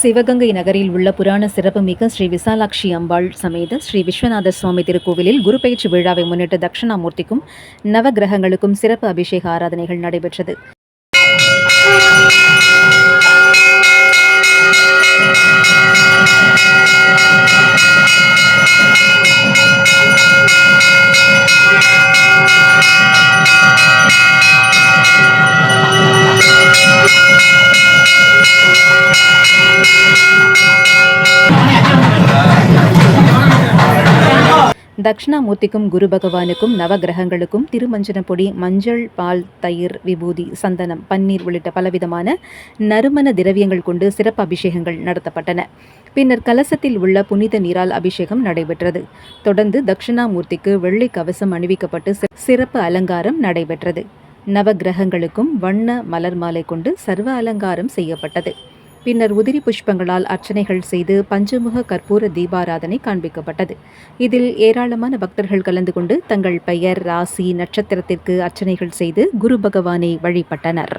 சிவகங்கை நகரில் உள்ள புராண சிறப்புமிக்க ஸ்ரீ விசாலாட்சி அம்பாள் சமேத ஸ்ரீ விஸ்வநாத சுவாமி திருக்கோவிலில் குருபெயர்ச்சி விழாவை முன்னிட்டு தட்சிணாமூர்த்திக்கும் நவகிரகங்களுக்கும் சிறப்பு அபிஷேக ஆராதனைகள் நடைபெற்றது. தட்சிணாமூர்த்திக்கும் குரு பகவானுக்கும் நவகிரகங்களுக்கும் திருமஞ்சன பொடி மஞ்சள் பால் தயிர் விபூதி சந்தனம் பன்னீர் உள்ளிட்ட பலவிதமான நறுமண திரவியங்கள் கொண்டு சிறப்பு அபிஷேகங்கள் நடத்தப்பட்டன. பின்னர் கலசத்தில் உள்ள புனித நீரால் அபிஷேகம் நடைபெற்றது. தொடர்ந்து தட்சிணாமூர்த்திக்கு வெள்ளை கவசம் அணிவிக்கப்பட்டு சிறப்பு அலங்காரம் நடைபெற்றது. நவகிரகங்களுக்கும் வண்ண மலர் மாலை கொண்டு சர்வ அலங்காரம் செய்யப்பட்டது. பின்னர் உதிரி புஷ்பங்களால் அர்ச்சனைகள் செய்து பஞ்சமுக கற்பூர தீபாராதனை காண்பிக்கப்பட்டது. இதில் ஏராளமான பக்தர்கள் கலந்து கொண்டு தங்கள் பெயர் ராசி நட்சத்திரத்திற்கு அர்ச்சனைகள் செய்து குரு பகவானை வழிபட்டனர்.